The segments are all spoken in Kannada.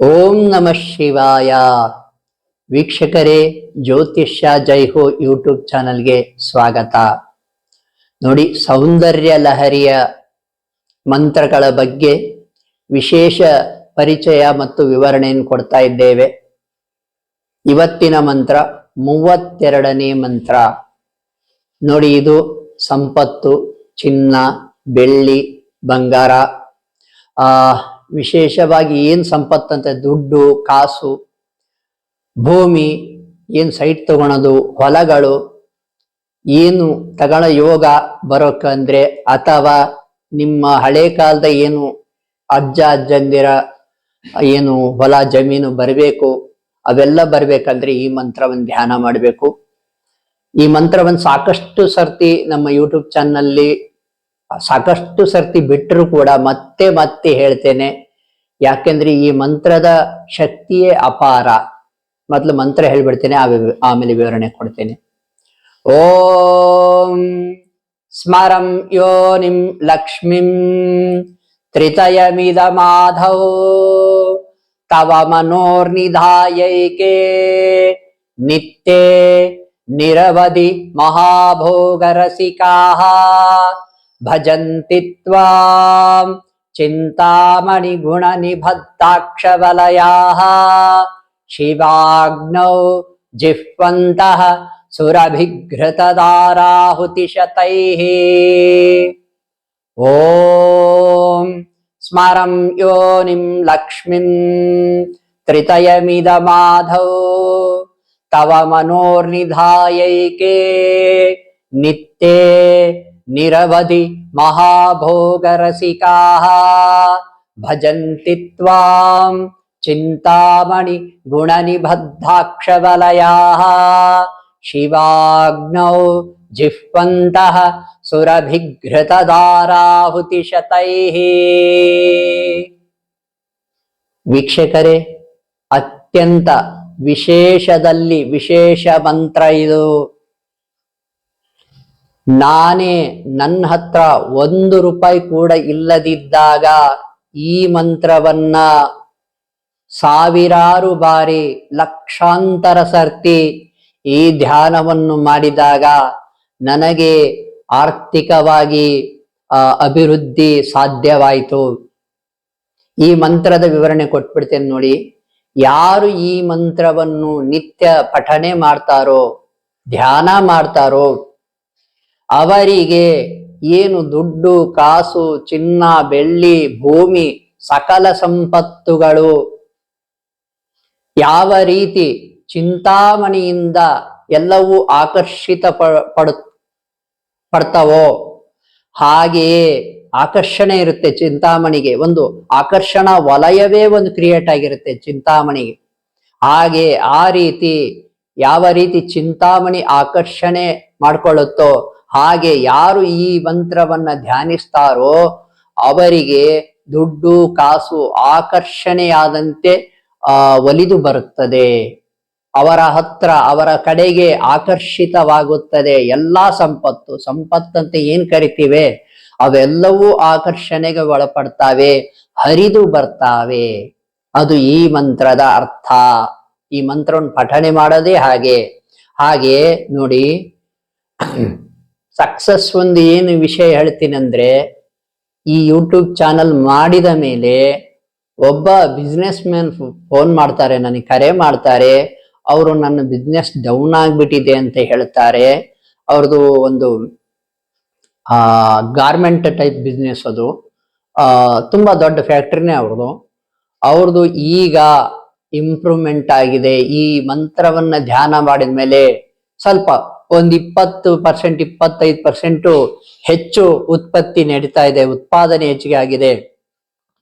ಓಂ ನಮಃ ಶಿವಾಯ. ವೀಕ್ಷಕರೇ, ಜ್ಯೋತಿಷ್ಯ ಜೈ ಹೋ ಯೂಟ್ಯೂಬ್ ಚಾನಲ್ಗೆ ಸ್ವಾಗತ. ನೋಡಿ, ಸೌಂದರ್ಯ ಲಹರಿಯ ಮಂತ್ರಗಳ ಬಗ್ಗೆ ವಿಶೇಷ ಪರಿಚಯ ಮತ್ತು ವಿವರಣೆಯನ್ನು ಕೊಡ್ತಾ ಇದ್ದೇವೆ. ಇವತ್ತಿನ ಮಂತ್ರ, ಮೂವತ್ತೆರಡನೇ ಮಂತ್ರ. ನೋಡಿ, ಇದು ಸಂಪತ್ತು, ಚಿನ್ನ, ಬೆಳ್ಳಿ, ಬಂಗಾರ. ಆ ವಿಶೇಷವಾಗಿ ಏನು ಸಂಪತ್ತಂತೆ? ದುಡ್ಡು, ಕಾಸು, ಭೂಮಿ, ಏನು ಸೈಟ್ ತಗೊಳೋದು, ಹೊಲಗಳು, ಏನು ತಗೊಳ್ಳೋ ಯೋಗ ಬರೋಕಂದ್ರೆ ಅಥವಾ ನಿಮ್ಮ ಹಳೆ ಕಾಲದ ಏನು ಅಜ್ಜ, ಅಜ್ಜಂದಿರ, ಏನು ಹೊಲ, ಜಮೀನು ಬರಬೇಕು, ಅವೆಲ್ಲ ಬರಬೇಕಂದ್ರೆ ಈ ಮಂತ್ರವನ್ನು ಧ್ಯಾನ ಮಾಡಬೇಕು. ಈ ಮಂತ್ರವನ್ನು ಸಾಕಷ್ಟು ಸರ್ತಿ ನಮ್ಮ ಯೂಟ್ಯೂಬ್ ಚಾನಲ್ನಲ್ಲಿ ಸಾಕಷ್ಟು ಸರ್ತಿ ಬಿಟ್ಟರು ಕೂಡ ಮತ್ತೆ ಮತ್ತೆ ಹೇಳ್ತೇನೆ. ಯಾಕೆಂದ್ರೆ ಈ ಮಂತ್ರದ ಶಕ್ತಿಯೇ ಅಪಾರ. ಮೊದಲು ಮಂತ್ರ ಹೇಳ್ಬಿಡ್ತೇನೆ ಆಮೇಲೆ ವಿವರಣೆ ಕೊಡ್ತೇನೆ. ಓಂ ಸ್ಮರಂ ಯೋನಿಂ ಲಕ್ಷ್ಮಿಂ ತ್ರಿತಯಮಿದ ಮಾಧವ ತವ ಮನೋರ್ನಿಧಾಯೈಕೆ ನಿತ್ಯೆ ನಿರವಧಿ ಮಹಾಭೋಗರಸಿಕಾಃ ಭಜಂತಿ ತ್ವಾಂ ಚಿಂತಾಮಣಿ ಗುಣನಿಬದ್ಧಾಕ್ಷವಲಯಾಃ ಶಿವಾಗ್ನೌ ಜಿಹ್ವಂತಃ ಸುರಭಿಘೃತದಾರಾಹುತಿಶತೈಃ ಓಂ ಸ್ಮರಂ ಯೋನಿಂ ಲಕ್ಷ್ಮಿಂ ತ್ರಿತಯಮಿದಮಾಧೌ ತವ ಮನೋರ್ನಿಧಾಯೈಕೆ ನಿತ್ಯೆ ನಿರವಧಿ ಮಹಾಭೋಗರಸಿಕಾಃ ಭಜಂತಿ ತ್ವಾಂ ಚಿಂತಾಮಣಿ ಗುಣನಿಬದ್ಧಾಕ್ಷವಲಯಾಃ ಶಿವಾಗ್ನೌ ಜಿಹ್ವಂತಃ ಸುರಭಿಘೃತದಾರಾಹುತಿಶತೈ ವೀಕ್ಷಕರೇ ಅತ್ಯಂತ ವಿಶೇಷದಲ್ಲಿ ವಿಶೇಷ ಮಂತ್ರ ಇದು. ನಾನೇ ನನ್ನ ಹತ್ರ ಒಂದು ರೂಪಾಯಿ ಕೂಡ ಇಲ್ಲದಿದ್ದಾಗ ಈ ಮಂತ್ರವನ್ನ ಸಾವಿರಾರು ಬಾರಿ ಲಕ್ಷಾಂತರ ಸರ್ತಿ ಈ ಧ್ಯಾನವನ್ನು ಮಾಡಿದಾಗ ನನಗೆ ಆರ್ಥಿಕವಾಗಿ ಅಭಿವೃದ್ಧಿ ಸಾಧ್ಯವಾಯಿತು. ಈ ಮಂತ್ರದ ವಿವರಣೆ ಕೊಟ್ಬಿಡ್ತೇನೆ ನೋಡಿ. ಯಾರು ಈ ಮಂತ್ರವನ್ನು ನಿತ್ಯ ಪಠನೆ ಮಾಡ್ತಾರೋ, ಧ್ಯಾನ ಮಾಡ್ತಾರೋ ಅವರಿಗೆ ಏನು ದುಡ್ಡು, ಕಾಸು, ಚಿನ್ನ, ಬೆಳ್ಳಿ, ಭೂಮಿ, ಸಕಲ ಸಂಪತ್ತುಗಳು. ಯಾವ ರೀತಿ ಚಿಂತಾಮಣಿಯಿಂದ ಎಲ್ಲವೂ ಆಕರ್ಷಿತ ಪಡ ಪಡ್ತವೋ, ಹಾಗೆಯೇ ಆಕರ್ಷಣೆ ಇರುತ್ತೆ ಚಿಂತಾಮಣಿಗೆ. ಒಂದು ಆಕರ್ಷಣಾ ವಲಯವೇ ಒಂದು ಕ್ರಿಯೇಟ್ ಆಗಿರುತ್ತೆ ಚಿಂತಾಮಣಿಗೆ. ಹಾಗೆ ಆ ರೀತಿ ಯಾವ ರೀತಿ ಚಿಂತಾಮಣಿ ಆಕರ್ಷಣೆ ಮಾಡ್ಕೊಳ್ಳುತ್ತೋ ಹಾಗೆ ಯಾರು ಈ ಮಂತ್ರವನ್ನ ಧ್ಯಾನಿಸ್ತಾರೋ ಅವರಿಗೆ ದುಡ್ಡು, ಕಾಸು ಆಕರ್ಷಣೆಯಾದಂತೆ, ಆ, ಒಲಿದು ಬರುತ್ತದೆ. ಅವರ ಹತ್ರ, ಅವರ ಕಡೆಗೆ ಆಕರ್ಷಿತವಾಗುತ್ತದೆ ಎಲ್ಲಾ ಸಂಪತ್ತು. ಸಂಪತ್ತಂತೆ ಏನ್ ಕರಿತೀವಿ? ಅವೆಲ್ಲವೂ ಆಕರ್ಷಣೆಗೆ ಒಳಪಡ್ತಾವೆ, ಹರಿದು ಬರ್ತಾವೆ. ಅದು ಈ ಮಂತ್ರದ ಅರ್ಥ. ಈ ಮಂತ್ರವನ್ನು ಪಠಣೆ ಮಾಡೋದೇ ಹಾಗೆ. ಹಾಗೆ ನೋಡಿ ಸಕ್ಸಸ್ ಒಂದು ಏನು ವಿಷಯ ಹೇಳ್ತೀನಂದ್ರೆ, ಈ ಯೂಟ್ಯೂಬ್ ಚಾನಲ್ ಮಾಡಿದ ಮೇಲೆ ಒಬ್ಬ ಬಿಸ್ನೆಸ್ ಮ್ಯಾನ್ ಫೋನ್ ಮಾಡ್ತಾರೆ, ನನಗೆ ಕರೆ ಮಾಡ್ತಾರೆ, ಅವರು ನನ್ನ ಬಿಸ್ನೆಸ್ ಡೌನ್ ಆಗಿಬಿಟ್ಟಿದೆ ಅಂತ ಹೇಳ್ತಾರೆ. ಅವ್ರದ್ದು ಒಂದು ಗಾರ್ಮೆಂಟ್ ಟೈಪ್ ಬಿಸ್ನೆಸ್ ಅದು. ತುಂಬಾ ದೊಡ್ಡ ಫ್ಯಾಕ್ಟ್ರಿನೇ ಅವ್ರದ್ದು ಅವ್ರದ್ದು ಈಗ ಇಂಪ್ರೂವ್ಮೆಂಟ್ ಆಗಿದೆ. ಈ ಮಂತ್ರವನ್ನ ಧ್ಯಾನ ಮಾಡಿದ ಮೇಲೆ ಸ್ವಲ್ಪ ಒಂದ್ ಇಪ್ಪತ್ತು ಪರ್ಸೆಂಟ್, ಇಪ್ಪತ್ತೈದು ಪರ್ಸೆಂಟು ಹೆಚ್ಚು ಉತ್ಪತ್ತಿ ನಡೀತಾ ಇದೆ, ಉತ್ಪಾದನೆ ಹೆಚ್ಚಿಗೆ ಆಗಿದೆ.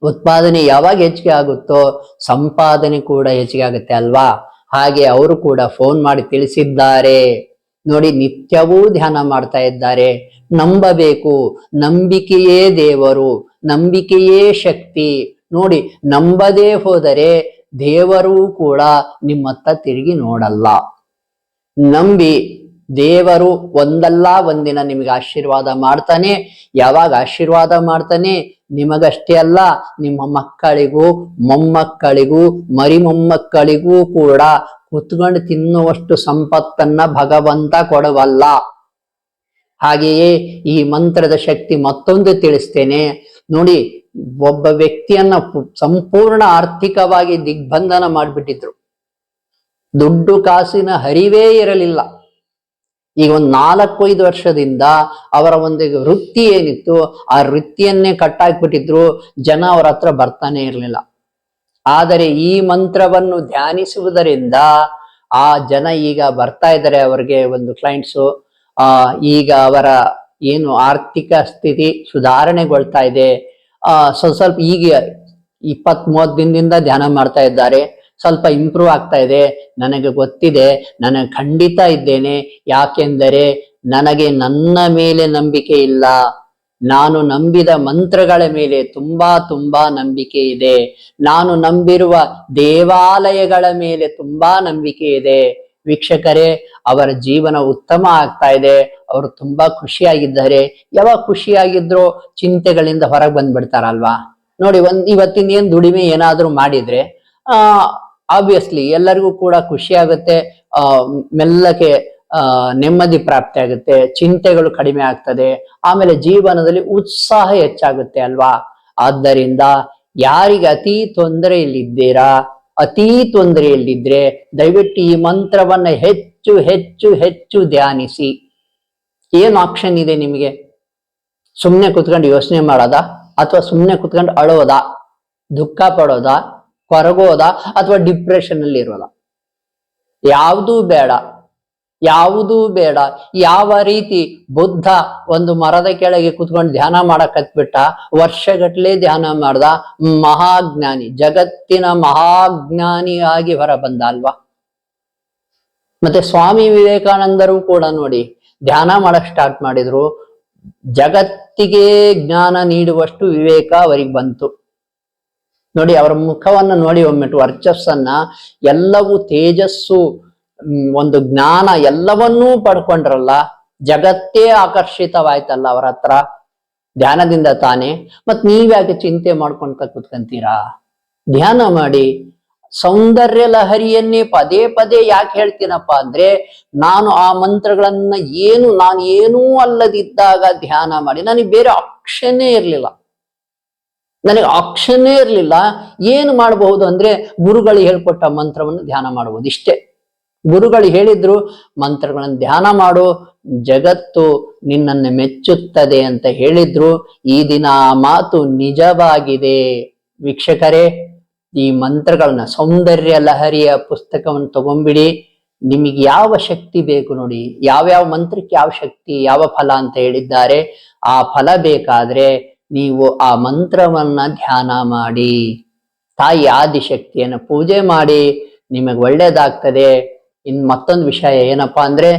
ಉತ್ಪಾದನೆ ಯಾವಾಗ ಹೆಚ್ಚಿಗೆ ಆಗುತ್ತೋ ಸಂಪಾದನೆ ಕೂಡ ಹೆಚ್ಚಿಗೆ ಆಗುತ್ತೆ ಅಲ್ವಾ? ಹಾಗೆ ಅವರು ಕೂಡ ಫೋನ್ ಮಾಡಿ ತಿಳಿಸಿದ್ದಾರೆ. ನೋಡಿ, ನಿತ್ಯವೂ ಧ್ಯಾನ ಮಾಡ್ತಾ ಇದ್ದಾರೆ. ನಂಬಬೇಕು. ನಂಬಿಕೆಯೇ ದೇವರು, ನಂಬಿಕೆಯೇ ಶಕ್ತಿ. ನೋಡಿ, ನಂಬದೇ ಹೋದರೆ ದೇವರೂ ಕೂಡ ನಿಮ್ಮತ್ತ ತಿರುಗಿ ನೋಡಲ್ಲ. ನಂಬಿ ದೇವರು ಒಂದಲ್ಲ ಒಂದಿನ ನಿಮಗೆ ಆಶೀರ್ವಾದ ಮಾಡ್ತಾನೆ. ಯಾವಾಗ ಆಶೀರ್ವಾದ ಮಾಡ್ತಾನೆ? ನಿಮಗಷ್ಟೇ ಅಲ್ಲ, ನಿಮ್ಮ ಮಕ್ಕಳಿಗೂ, ಮೊಮ್ಮಕ್ಕಳಿಗೂ ಮರಿ ಮೊಮ್ಮಕ್ಕಳಿಗೂ ಕೂಡ ಕುತ್ಕೊಂಡು ತಿನ್ನುವಷ್ಟು ಸಂಪತ್ತನ್ನ ಭಗವಂತ ಕೊಡವಲ್ಲ. ಹಾಗೆಯೇ ಈ ಮಂತ್ರದ ಶಕ್ತಿ ಮತ್ತೊಂದು ತಿಳಿಸ್ತೇನೆ. ನೋಡಿ, ಒಬ್ಬ ವ್ಯಕ್ತಿಯನ್ನ ಸಂಪೂರ್ಣ ಆರ್ಥಿಕವಾಗಿ ದಿಗ್ಬಂಧನ ಮಾಡಿಬಿಟ್ಟಿದ್ರು. ದುಡ್ಡು ಕಾಸಿನ ಹರಿವೇ ಇರಲಿಲ್ಲ. ಈಗ ಒಂದು ನಾಲ್ಕೈದು ವರ್ಷದಿಂದ ಅವರ ಒಂದು ವೃತ್ತಿ ಏನಿತ್ತು, ಆ ವೃತ್ತಿಯನ್ನೇ ಕಟ್ಟಾಕ್ಬಿಟ್ಟಿದ್ರು, ಜನ ಅವರ ಹತ್ರ ಬರ್ತಾನೆ ಇರಲಿಲ್ಲ. ಆದರೆ ಈ ಮಂತ್ರವನ್ನು ಧ್ಯಾನಿಸುವುದರಿಂದ ಆ ಜನ ಈಗ ಬರ್ತಾ ಇದ್ದಾರೆ ಅವರಿಗೆ ಒಂದು ಕ್ಲೈಂಟ್ಸು ಆ, ಈಗ ಅವರ ಏನು ಆರ್ಥಿಕ ಸ್ಥಿತಿ ಸುಧಾರಣೆಗೊಳ್ತಾ ಇದೆ. ಸ್ವಲ್ಪ ಸ್ವಲ್ಪ ಈಗ ಇಪ್ಪತ್ತ್ ಮೂವತ್ತು ದಿನದಿಂದ ಧ್ಯಾನ ಮಾಡ್ತಾ ಇದ್ದಾರೆ. ಸ್ವಲ್ಪ ಇಂಪ್ರೂವ್ ಆಗ್ತಾ ಇದೆ, ನನಗೆ ಗೊತ್ತಿದೆ ನನಗೆ ಖಂಡಿತ ಇದ್ದೇನೆ. ಯಾಕೆಂದರೆ ನನಗೆ ನನ್ನ ಮೇಲೆ ನಂಬಿಕೆ ಇಲ್ಲ. ನಾನು ನಂಬಿದ ಮಂತ್ರಗಳ ಮೇಲೆ ತುಂಬಾ ತುಂಬಾ ನಂಬಿಕೆ ಇದೆ. ನಾನು ನಂಬಿರುವ ದೇವಾಲಯಗಳ ಮೇಲೆ ತುಂಬಾ ನಂಬಿಕೆ ಇದೆ. ವೀಕ್ಷಕರೇ, ಅವರ ಜೀವನ ಉತ್ತಮ ಆಗ್ತಾ ಇದೆ. ಅವರು ತುಂಬಾ ಖುಷಿಯಾಗಿದ್ದಾರೆ. ಯಾವಾಗ ಖುಷಿಯಾಗಿದ್ರು ಚಿಂತೆಗಳಿಂದ ಹೊರಗೆ ಬಂದ್ಬಿಡ್ತಾರಲ್ವಾ? ನೋಡಿ, ಒಂದ್ ಇವತ್ತಿನ ಏನ್ ದುಡಿಮೆ ಏನಾದ್ರೂ ಮಾಡಿದ್ರೆ, ಆ ಆಬ್ವಿಯಸ್ಲಿ ಎಲ್ಲರಿಗೂ ಕೂಡ ಖುಷಿ ಆಗುತ್ತೆ. ಆ, ಮೆಲ್ಲಕ್ಕೆ, ಆ, ನೆಮ್ಮದಿ ಪ್ರಾಪ್ತಿ ಆಗುತ್ತೆ. ಚಿಂತೆಗಳು ಕಡಿಮೆ ಆಗ್ತದೆ. ಆಮೇಲೆ ಜೀವನದಲ್ಲಿ ಉತ್ಸಾಹ ಹೆಚ್ಚಾಗುತ್ತೆ ಅಲ್ವಾ? ಆದ್ದರಿಂದ ಯಾರಿಗೆ ಅತಿ ತೊಂದರೆಯಲ್ಲಿದ್ದೀರಾ, ಅತಿ ತೊಂದರೆಯಲ್ಲಿದ್ರೆ ದಯವಿಟ್ಟು ಈ ಮಂತ್ರವನ್ನ ಹೆಚ್ಚು ಹೆಚ್ಚು ಹೆಚ್ಚು ಧ್ಯಾನಿಸಿ. ಏನು ಆಪ್ಷನ್ ಇದೆ ನಿಮಗೆ? ಸುಮ್ಮನೆ ಕುತ್ಕೊಂಡು ಯೋಚನೆ ಮಾಡೋದಾ? ಅಥವಾ ಸುಮ್ಮನೆ ಕುತ್ಕೊಂಡು ಅಳೋದಾ? ದುಃಖ ಪಡೋದಾ? ಕೊರಗೋದಾ ಅಥವಾ ಡಿಪ್ರೆಷನ್ ಅಲ್ಲಿ ಇರೋದ? ಯಾವುದೂ ಬೇಡ ಯಾವುದೂ ಬೇಡ. ಯಾವ ರೀತಿ ಬುದ್ಧ ಒಂದು ಮರದ ಕೆಳಗೆ ಕುತ್ಕೊಂಡು ಧ್ಯಾನ ಮಾಡಕ್ ಹತ್ಬಿಟ್ಟ ವರ್ಷಗಟ್ಲೆ ಧ್ಯಾನ ಮಾಡ್ದ ಮಹಾಜ್ಞಾನಿ, ಜಗತ್ತಿನ ಮಹಾಜ್ಞಾನಿಯಾಗಿ ಹೊರ ಬಂದ ಅಲ್ವಾ ಮತ್ತೆ ಸ್ವಾಮಿ ವಿವೇಕಾನಂದರು ಕೂಡ ನೋಡಿ, ಧ್ಯಾನ ಮಾಡಕ್ ಸ್ಟಾರ್ಟ್ ಮಾಡಿದ್ರು, ಜಗತ್ತಿಗೆ ಜ್ಞಾನ ನೀಡುವಷ್ಟು ವಿವೇಕ ಅವರಿಗೆ ಬಂತು. ನೋಡಿ, ಅವರ ಮುಖವನ್ನ ನೋಡಿ ಒಮ್ಮೆಟ್ಟು ವರ್ಚಸ್ಸನ್ನ ಎಲ್ಲವೂ ತೇಜಸ್ಸು ಒಂದು ಜ್ಞಾನ ಎಲ್ಲವನ್ನೂ ಪಡ್ಕೊಂಡ್ರಲ್ಲ, ಜಗತ್ತೇ ಆಕರ್ಷಿತವಾಯ್ತಲ್ಲ ಅವರ ಹತ್ರ, ಧ್ಯಾನದಿಂದ ತಾನೇ. ಮತ್ ನೀವ್ಯಾಕೆ ಚಿಂತೆ ಮಾಡ್ಕೊಂತ ಕುತ್ಕಂತೀರಾ? ಧ್ಯಾನ ಮಾಡಿ, ಸೌಂದರ್ಯ ಲಹರಿಯನ್ನೇ ಪದೇ ಪದೇ ಯಾಕೆ ಹೇಳ್ತೀನಪ್ಪ ಅಂದ್ರೆ, ನಾನು ಆ ಮಂತ್ರಗಳನ್ನ ಏನು ನಾನು ಏನೂ ಅಲ್ಲದಿದ್ದಾಗ ಧ್ಯಾನ ಮಾಡಿ, ನನಗೆ ಬೇರೆ ಆಪ್ಷನ್ನೇ ಇರ್ಲಿಲ್ಲ. ನನಗೆ ಆಪ್ಷನ್ನೇ ಇರಲಿಲ್ಲ. ಏನು ಮಾಡಬಹುದು ಅಂದ್ರೆ ಗುರುಗಳು ಹೇಳ್ಕೊಟ್ಟ ಮಂತ್ರವನ್ನು ಧ್ಯಾನ ಮಾಡುವುದು ಇಷ್ಟೇ. ಗುರುಗಳು ಹೇಳಿದ್ರು, ಮಂತ್ರಗಳನ್ನು ಧ್ಯಾನ ಮಾಡು, ಜಗತ್ತು ನಿನ್ನನ್ನು ಮೆಚ್ಚುತ್ತದೆ ಅಂತ ಹೇಳಿದ್ರು. ಈ ದಿನ ಮಾತು ನಿಜವಾಗಿದೆ. ವೀಕ್ಷಕರೇ, ಈ ಮಂತ್ರಗಳನ್ನ ಸೌಂದರ್ಯ ಲಹರಿಯ ಪುಸ್ತಕವನ್ನು ತಗೊಂಬಿಡಿ ನಿಮಗೆ ಯಾವ ಶಕ್ತಿ ಬೇಕು ನೋಡಿ. ಯಾವ್ಯಾವ ಮಂತ್ರಕ್ಕೆ ಯಾವ ಶಕ್ತಿ, ಯಾವ ಫಲ ಅಂತ ಹೇಳಿದ್ದಾರೆ. ಆ ಫಲ ಬೇಕಾದ್ರೆ ನೀವು ಆ ಮಂತ್ರವನ್ನ ಧ್ಯಾನ ಮಾಡಿ, ತಾಯಿ ಆದಿಶಕ್ತಿಯನ್ನು ಪೂಜೆ ಮಾಡಿ, ನಿಮಗೆ ಒಳ್ಳೇದಾಗ್ತದೆ. ಇನ್ ಮತ್ತೊಂದು ವಿಷಯ ಏನಪ್ಪಾ ಅಂದ್ರೆ,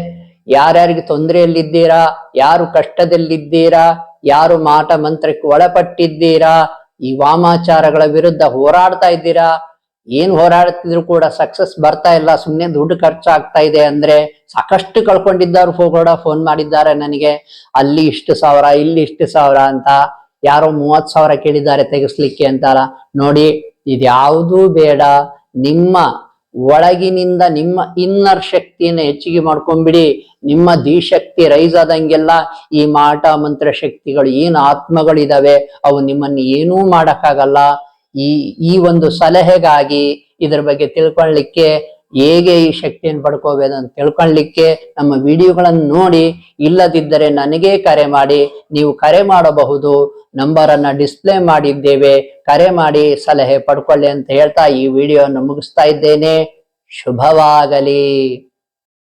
ಯಾರ್ಯಾರಿಗೆ ತೊಂದರೆಯಲ್ಲಿದ್ದೀರಾ, ಯಾರು ಕಷ್ಟದಲ್ಲಿದ್ದೀರಾ, ಯಾರು ಮಾಟ ಮಂತ್ರಕ್ಕೆ ಒಳಪಟ್ಟಿದ್ದೀರಾ, ಈ ವಾಮಾಚಾರಗಳ ವಿರುದ್ಧ ಹೋರಾಡ್ತಾ ಇದ್ದೀರಾ, ಏನ್ ಹೋರಾಡ್ತಿದ್ರು ಕೂಡ ಸಕ್ಸಸ್ ಬರ್ತಾ ಇಲ್ಲ ಸುಮ್ಮನೆ ದುಡ್ಡು ಖರ್ಚಾಗ್ತಾ ಇದೆ ಅಂದ್ರೆ ಸಾಕಷ್ಟು ಕಳ್ಕೊಂಡಿದ್ದಾರೆ ಕೂಡ ಫೋನ್ ಮಾಡಿದ್ದಾರೆ ನನಗೆ. ಅಲ್ಲಿ ಇಷ್ಟು ಸಾವಿರ, ಇಲ್ಲಿ ಇಷ್ಟು ಸಾವಿರ ಅಂತ ಯಾರೋ ಮೂವತ್ ಸಾವಿರ ಕೇಳಿದ್ದಾರೆ ತೆಗೆಸ್ಲಿಕ್ಕೆ ಅಂತಲ್ಲ. ನೋಡಿ, ಇದ್ಯಾವುದೂ ಬೇಡ. ನಿಮ್ಮ ಒಳಗಿನಿಂದ ನಿಮ್ಮ ಇನ್ನರ್ ಶಕ್ತಿಯನ್ನು ಹೆಚ್ಚಿಗೆ ಮಾಡ್ಕೊಂಡ್ಬಿಡಿ ನಿಮ್ಮ ದಿಶಕ್ತಿ ರೈಸ್ ಆದಂಗೆಲ್ಲ ಈ ಮಾಟ ಮಂತ್ರ ಶಕ್ತಿಗಳು ಏನು ಆತ್ಮಗಳಿದಾವೆ, ಅವು ನಿಮ್ಮನ್ನು ಏನೂ ಮಾಡಕ್ಕಾಗಲ್ಲ. ಈ ಈ ಒಂದು ಸಲಹೆಗಾಗಿ ಇದ್ರ ಬಗ್ಗೆ ತಿಳ್ಕೊಳ್ಳಿಕ್ಕೆ ಹೇಗೆ ಈ ಶಕ್ತಿಯನ್ನು ಪಡ್ಕೋಬೇಕು ಅಂತ ತಿಳ್ಕೊಳ್ಳಿಕ್ಕೆ ನಮ್ಮ ವಿಡಿಯೋಗಳನ್ನು ನೋಡಿ, ಇಲ್ಲದಿದ್ದರೆ ನನಗೇ ಕರೆ ಮಾಡಿ, ನೀವು ಕರೆ ಮಾಡಬಹುದು. ನಂಬರ್ ಅನ್ನ ಡಿಸ್ಪ್ಲೇ ಮಾಡಿದ್ದೇವೆ. ಕರೆ ಮಾಡಿ ಸಲಹೆ ಪಡ್ಕೊಳ್ಳಿ ಅಂತ ಹೇಳ್ತಾ ಈ ವಿಡಿಯೋವನ್ನು ಮುಗಿಸ್ತಾ ಇದ್ದೇನೆ. ಶುಭವಾಗಲಿ.